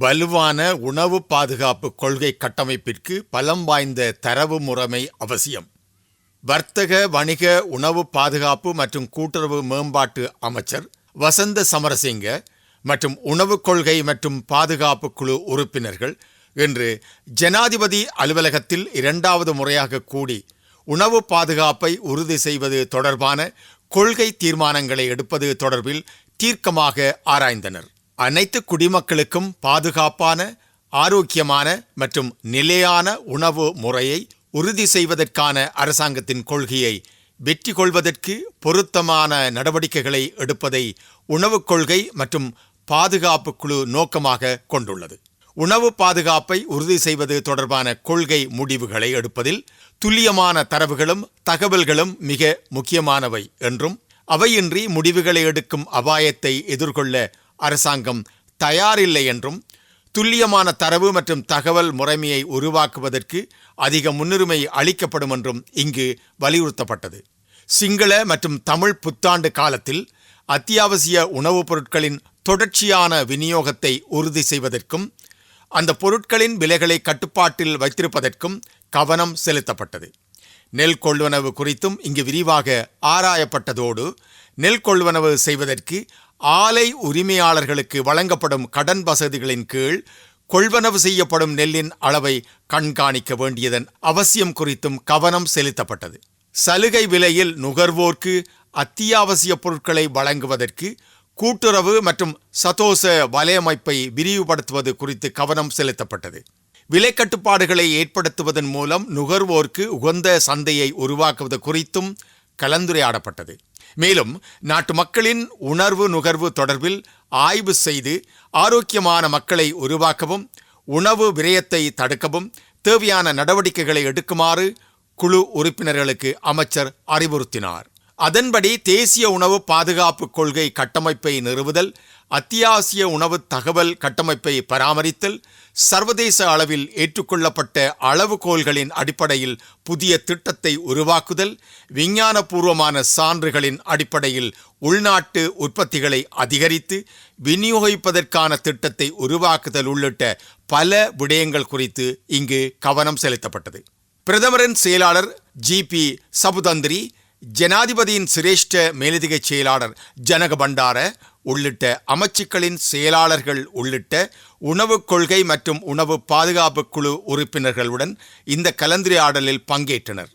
வலுவான உணவு பாதுகாப்பு கொள்கை கட்டமைப்பிற்கு பலம் வாய்ந்த தரவு முறைமை அவசியம். வர்த்தக வணிக உணவு பாதுகாப்பு மற்றும் கூட்டுறவு மேம்பாட்டு அமைச்சர் வசந்த சமரசிங்க மற்றும் உணவுக் கொள்கை மற்றும் பாதுகாப்பு குழு உறுப்பினர்கள் இன்று ஜனாதிபதி அலுவலகத்தில் இரண்டாவது முறையாக கூடி உணவு பாதுகாப்பை உறுதி செய்வது தொடர்பான கொள்கை தீர்மானங்களை எடுப்பது தொடர்பில் தீர்க்கமாக ஆராய்ந்தனர். அனைத்து குடிமக்களுக்கும் பாதுகாப்பான ஆரோக்கியமான மற்றும் நிலையான உணவு முறையை உறுதி செய்வதற்கான அரசாங்கத்தின் கொள்கையை வெற்றி கொள்வதற்கு பொருத்தமான நடவடிக்கைகளை எடுப்பதை உணவுக் கொள்கை மற்றும் பாதுகாப்பு குழு நோக்கமாக கொண்டுள்ளது. உணவு பாதுகாப்பை உறுதி செய்வது தொடர்பான கொள்கை முடிவுகளை எடுப்பதில் துல்லியமான தரவுகளும் தகவல்களும் மிக முக்கியமானவை என்றும் அவையின்றி முடிவுகளை எடுக்கும் அபாயத்தை எதிர்கொள்ள அரசாங்கம் தயாரில்லை என்றும் துல்லியமான தரவு மற்றும் தகவல் முறைமையை உருவாக்குவதற்கு அதிக முன்னுரிமை அளிக்கப்படும் என்றும் இங்கு வலியுறுத்தப்பட்டது. சிங்கள மற்றும் தமிழ் புத்தாண்டு காலத்தில் அத்தியாவசிய உணவுப் பொருட்களின் தொடர்ச்சியான விநியோகத்தை உறுதி செய்வதற்கும் அந்த பொருட்களின் விலைகளை கட்டுப்பாட்டில் வைத்திருப்பதற்கும் கவனம் செலுத்தப்பட்டது. நெல் கொள்வனவு குறித்தும் இங்கு விரிவாக ஆராயப்பட்டதோடு நெல் கொள்வனவு செய்வதற்கு ஆலை உரிமையாளர்களுக்கு வழங்கப்படும் கடன் வசதிகளின் கீழ் கொள்வனவு செய்யப்படும் நெல்லின் அளவை கண்காணிக்க வேண்டியதன் அவசியம் குறித்தும் கவனம் செலுத்தப்பட்டது. சலுகை விலையில் நுகர்வோர்க்கு அத்தியாவசிய பொருட்களை வழங்குவதற்கு கூட்டுறவு மற்றும் சதோச வலையமைப்பை விரிவுபடுத்துவது குறித்து கவனம் செலுத்தப்பட்டது. விலை கட்டுப்பாடுகளை ஏற்படுத்துவதன் மூலம் நுகர்வோர்க்கு உகந்த சந்தையை உருவாக்குவது குறித்தும் கலந்துரையாடப்பட்டது. மேலும் நாட்டு மக்களின் உணர்வு நுகர்வு தொடர்பில் ஆய்வு செய்து ஆரோக்கியமான மக்களை உருவாக்கவும் உணவு விரயத்தை தடுக்கவும் தேவையான நடவடிக்கைகளை எடுக்குமாறு குழு உறுப்பினர்களுக்கு அமைச்சர் அறிவுறுத்தினார். அதன்படி தேசிய உணவு பாதுகாப்பு கொள்கை கட்டமைப்பை நிறுவுதல் அத்தியாவசிய உணவு தகவல் கட்டமைப்பை பராமரித்தல் சர்வதேச அளவில் ஏற்றுக்கொள்ளப்பட்ட அளவுகோல்களின் அடிப்படையில் புதிய திட்டத்தை உருவாக்குதல் விஞ்ஞானபூர்வமான சான்றுகளின் அடிப்படையில் உள்நாட்டு உற்பத்திகளை அதிகரித்து விநியோகிப்பதற்கான திட்டத்தை உருவாக்குதல் உள்ளிட்ட பல விடயங்கள் குறித்து இங்கு கவனம் செலுத்தப்பட்டது. பிரதமரின் செயலாளர் ஜி பி சபுதந்திரி ஜனாதிபதியின் சிரேஷ்ட மேலதிக செயலாளர் ஜனக பண்டார உள்ளிட்ட அமைச்சுக்களின் செயலாளர்கள் உள்ளிட்ட உணவுக் கொள்கை மற்றும் உணவு பாதுகாப்பு குழு உறுப்பினர்களுடன் இந்த கலந்துரையாடலில் பங்கேற்றனர்.